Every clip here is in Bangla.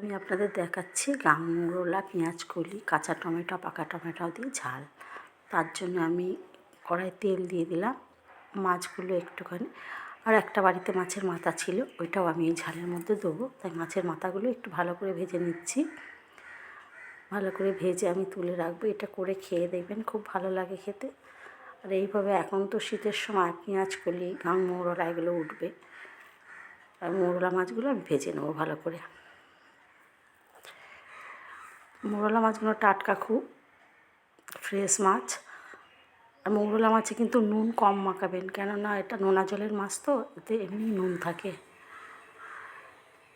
আমি আপনাদের দেখাচ্ছি গামরোলা পেঁয়াজ কলি কাঁচা টমেটো, পাকা টমেটো দিয়ে ঝাল। তার জন্য আমি কড়াই তেল দিয়ে দিলাম মাছগুলো একটুখানি। আর একটা বাড়িতে মাছের মাথা ছিল, ওইটাও আমি এই ঝালের মধ্যে দেবো। তাই মাছের মাথাগুলো একটু ভালো করে ভেজে নিচ্ছি। ভালো করে ভেজে আমি তুলে রাখব। এটা করে খেয়ে দেখবেন খুব ভালো লাগে খেতে। আর এইভাবে এখন তো শীতের সময় পেঁয়াজ কলি গামরোলা, এগুলো উঠবে। আর মোরলা মাছগুলো আমি ভেজে নেব ভালো করে। মোরলা মাছগুলো টাটকা খুব, ফ্রেশ মাছ। আর মৌরলা মাছে কিন্তু নুন কম মাখাবেন, কেননা এটা নোনা জলের মাছ তো, এতে এমনি নুন থাকে।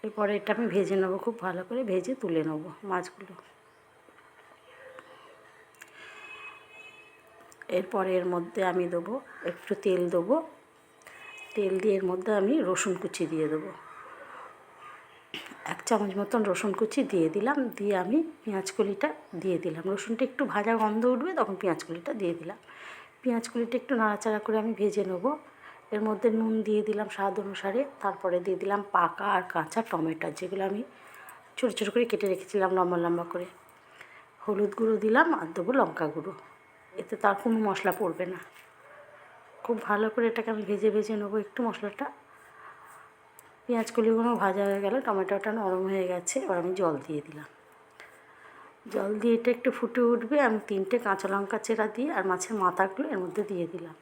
এরপরে এটা আমি ভেজে নেব, খুব ভালো করে ভেজে তুলে নেব মাছগুলো। এরপরে এর মধ্যে আমি দেবো, একটু তেল দেবো। তেল দিয়ে এর মধ্যে আমি রসুন কুচি দিয়ে দেবো। এক চামচ মতন রসুন কুচি দিয়ে দিলাম, দিয়ে আমি পেঁয়াজ কলিটা দিয়ে দিলাম। রসুনটা একটু ভাজা গন্ধ উঠবে, তখন পেঁয়াজ কলিটা দিয়ে দিলাম। পেঁয়াজ কলিটা একটু নাড়াচাড়া করে আমি ভেজে নেব। এর মধ্যে নুন দিয়ে দিলাম স্বাদ অনুসারে, তারপরে দিয়ে দিলাম পাকা আর কাঁচা টমেটো, যেগুলো আমি ছোটো ছোটো করে কেটে রেখেছিলাম লম্বা লম্বা করে। হলুদ গুঁড়ো দিলাম আর দেবো লঙ্কা গুঁড়ো। এতে তার কোনো মশলা পড়বে না। খুব ভালো করে এটাকে আমি ভেজে ভেজে নেব একটু মশলাটা। পেঁয়াজ কলিগুলো ভাজা হয়ে গেল, টমেটোটা নরম হয়ে গেছে, এবার আমি জল দিয়ে দিলাম। জল দিয়ে এটা একটু ফুটে উঠবে, আমি তিনটে কাঁচা লঙ্কা চেরা দিয়ে আর মাছের মাথাগুলো এর মধ্যে দিয়ে দিলাম।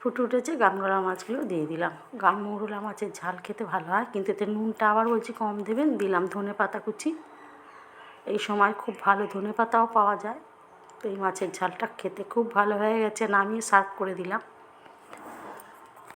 ফুটে উঠেছে, গামরোলা মাছগুলো দিয়ে দিলাম। গামরোলা মাছের ঝাল খেতে ভালো হয়, কিন্তু এতে নুনটা আবার বলছি কম দেবেন, দিলাম ধনে পাতা কুচি। এই সময় খুব ভালো ধনে পাতাও পাওয়া যায়, তো এই মাছের ঝালটা খেতে খুব ভালো হয়ে গেছে, নামিয়ে সার্ভ করে দিলাম।